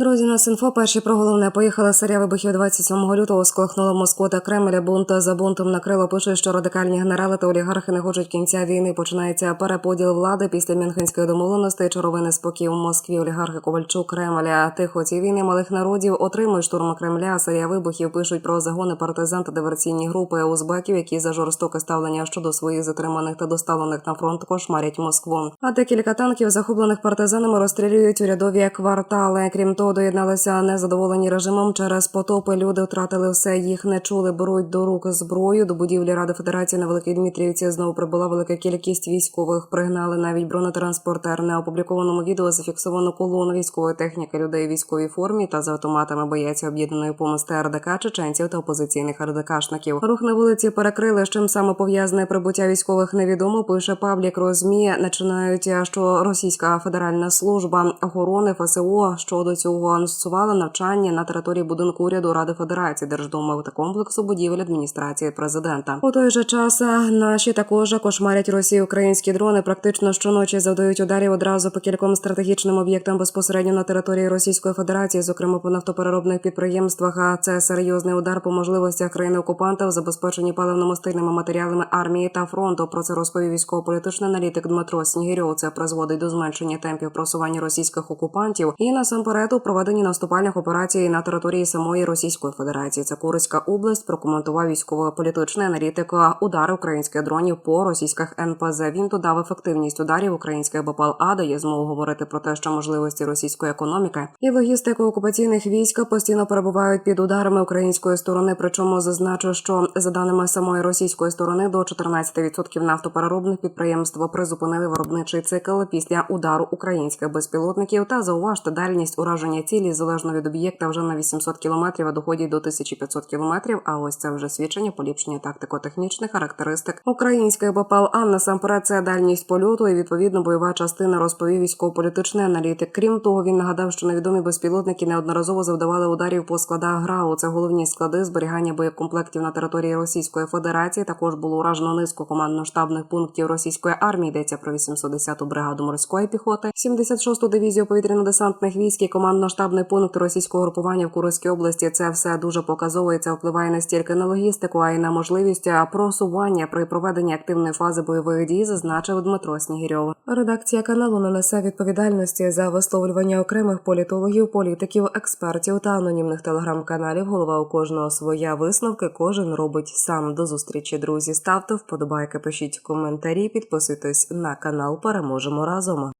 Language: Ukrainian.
Друзі, нас інфо перші про головне поїхала серія вибухів 27 лютого. Сколихнула Москву та Кремля. Бунт за бунтом накрило. Пише, що радикальні генерали та олігархи не хочуть кінця війни. Починається переподіл влади після Мюнхенської домовленості. Черговий неспокій у Москві. Олігархи Ковальчук Кремля. Тихо ці війни малих народів отримують штурм Кремля. Серія вибухів пишуть про загони партизан та диверсійні групи узбеків, які за жорстоке ставлення щодо своїх затриманих та доставлених на фронт кошмарять Москву. А декілька танків, захоплених партизанами, розстрілюють урядові квартали. Крім того, доєдналися незадоволені режимом через потопи. Люди втратили все, їх не чули, беруть до рук зброю. До будівлі Ради Федерації на Великій Дмитрівці знову прибула велика кількість військових. Пригнали навіть бронетранспортер. На опублікованому відео зафіксовано колону військової техніки людей у військовій формі та з автоматами бояться об'єднаної помсти РДК, чеченців та опозиційних РДКшників. Рух на вулиці перекрили. З чим саме пов'язане прибуття військових невідомо. Пише паблік розмі. Починають, що Російська Федеральна служба охорони ФСО щодо цього анонсувала навчання на території будинку уряду Ради Федерації Держдуми та комплексу будівель адміністрації президента. У той же час наші також кошмарять Росії українські дрони. Практично щоночі завдають ударів одразу по кільком стратегічним об'єктам безпосередньо на території Російської Федерації, зокрема по нафтопереробних підприємствах. А це серйозний удар по можливостях країни окупанта в забезпеченні паливно-мастильними матеріалами армії та фронту. Про це розповів військово-політичний аналітик Дмитро Снігирьов. Це призводить до зменшення темпів просування російських окупантів і насамперед у проведенні наступальних операцій на території самої Російської Федерації. Це Курська область. Прокоментував військово-політичний аналітик удари українських дронів по російських НПЗ. Він додав ефективність ударів українських БПЛА, дає змогу говорити про те, що можливості російської економіки і логістики окупаційних військ постійно перебувають під ударами української сторони. Причому зазначу, що за даними самої російської сторони, до 14% нафтопереробних підприємств призупинили виробничий цикл після удару українських безпілотників. Та зауважте дальність ураження цілі залежно від об'єкта вже на 800 кілометрів, а доходять до 1500 кілометрів. А ось це вже свідчення поліпшення тактико-технічних характеристик української БПЛА. Насамперед, це дальність польоту і відповідно бойова частина розповів військово-політичний аналітик. Крім того, він нагадав, що невідомі безпілотники неодноразово завдавали ударів по складах ГРАУ. Це головні склади зберігання боєкомплектів на території Російської Федерації. Також було уражено низку командно-штабних пунктів російської армії. Йдеться про 810-ту бригаду морської піхоти, 76-ту дивізію повітряно-десантних військ і командно-штабний пункт російського групування в Курській області. Це все дуже показово і це впливає не стільки на логістику, а й на можливість просування при проведенні активної фази бойових дій, зазначив Дмитро Снігірьов. Редакція каналу не несе відповідальності за висловлювання окремих політологів, політиків, експертів та анонімних телеграм-каналів. Голова у кожного своя висновки. Кожен робить сам до зустрічі. Друзі, ставте вподобайки, пишіть коментарі, підписуйтесь на канал. Переможемо разом.